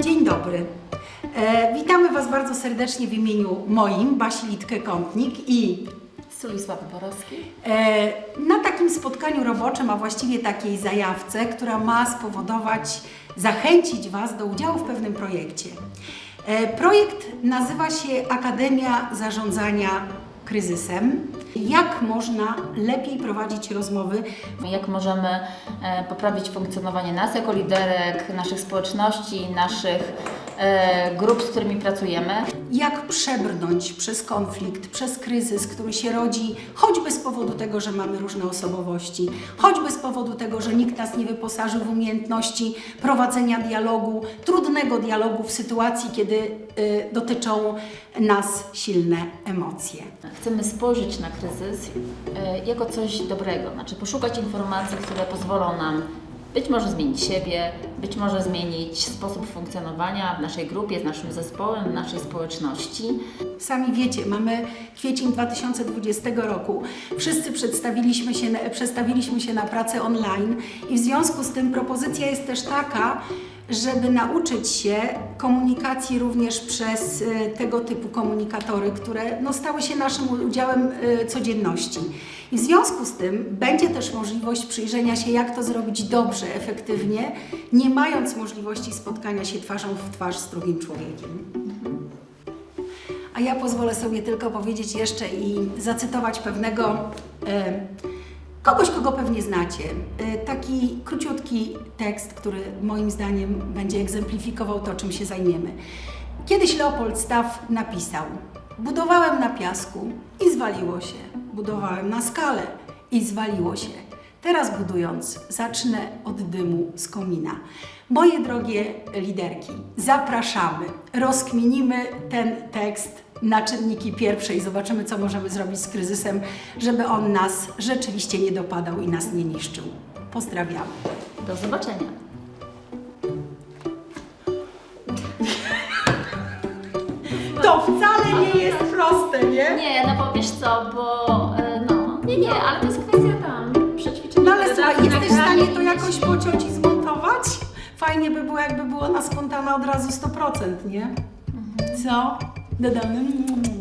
Dzień dobry. E, witamy Was bardzo serdecznie w imieniu moim, Basi Litkę-Kątnik i Sulisław Borowski. e, na takim spotkaniu roboczym, a właściwie takiej zajawce, która ma spowodować, zachęcić Was do udziału w pewnym projekcie. E, projekt nazywa się Akademia Zarządzania Kryzysem. Jak można lepiej prowadzić rozmowy Jak możemy e, poprawić funkcjonowanie nas jako liderek, naszych społeczności, naszych grup, z którymi pracujemy. jak przebrnąć przez konflikt, przez kryzys, który się rodzi choćby z powodu tego, że mamy różne osobowości, choćby z powodu tego, że nikt nas nie wyposażył w umiejętności prowadzenia dialogu, trudnego dialogu w sytuacji, kiedy y, dotyczą nas silne emocje. Chcemy spojrzeć na kryzys e, jako coś dobrego, znaczy poszukać informacji, które pozwolą nam być może zmienić siebie, być może zmienić sposób funkcjonowania w naszej grupie, z naszym zespołem, w naszej społeczności. Sami wiecie, mamy kwiecień 2020 roku. Wszyscy przedstawiliśmy się, przestawiliśmy się na pracę online i w związku z tym propozycja jest też taka, żeby nauczyć się komunikacji również przez e, tego typu komunikatory, które no, stały się naszym udziałem e, codzienności. I w związku z tym będzie też możliwość przyjrzenia się, jak to zrobić dobrze, efektywnie, nie mając możliwości spotkania się twarzą w twarz z drugim człowiekiem. A ja pozwolę sobie tylko powiedzieć jeszcze i zacytować pewnego e, kogoś, kogo pewnie znacie. E, taki króciutki tekst, który moim zdaniem będzie egzemplifikował to, czym się zajmiemy. Kiedyś Leopold Staff napisał: Budowałem na piasku i zwaliło się. Budowałem na skale i zwaliło się. Teraz budując, zacznę od dymu z komina. Moje drogie liderki, zapraszamy, rozkminimy ten tekst na czynniki pierwsze i zobaczymy, co możemy zrobić z kryzysem, żeby on nas rzeczywiście nie dopadał i nas nie niszczył. Pozdrawiamy. Do zobaczenia. To wcale nie jest proste, nie? Nie, no bo wiesz co, bo e, no, nie, nie, ale to jest kwestia tam przećwiczenia. No ale słuchaj, jesteś w stanie to jakoś pociąć i zmontować? Fajnie by było, jakby było na spontana od razu 100%, nie? Co? Dadam.